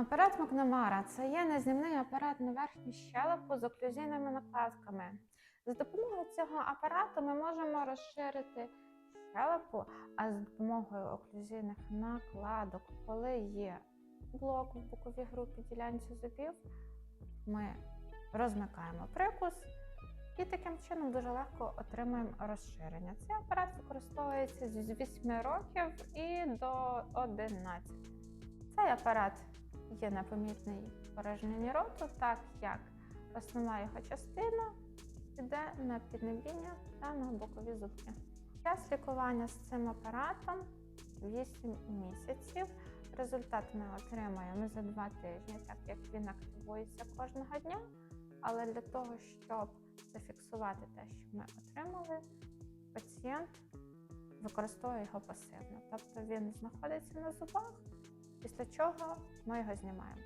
Апарат Макнамара це є незнімний апарат на верхню щелепу з оклюзійними накладками. За допомогою цього апарату ми можемо розширити щелепу, а за допомогою оклюзійних накладок, коли є блок в боковій групі ділянці зубів, ми розмикаємо прикус і таким чином дуже легко отримуємо розширення. Цей апарат використовується з 8 років і до 11. Цей апарат є непомітний в порожненні роту, так як основна його частина йде на піднебіння та на бокові зубки. Час лікування з цим апаратом 8 місяців. Результат ми отримаємо за 2 тижні, так як він активується кожного дня. Але для того, щоб зафіксувати те, що ми отримали, пацієнт використовує його пасивно. Тобто він знаходиться на зубах, після чого ми його знімаємо.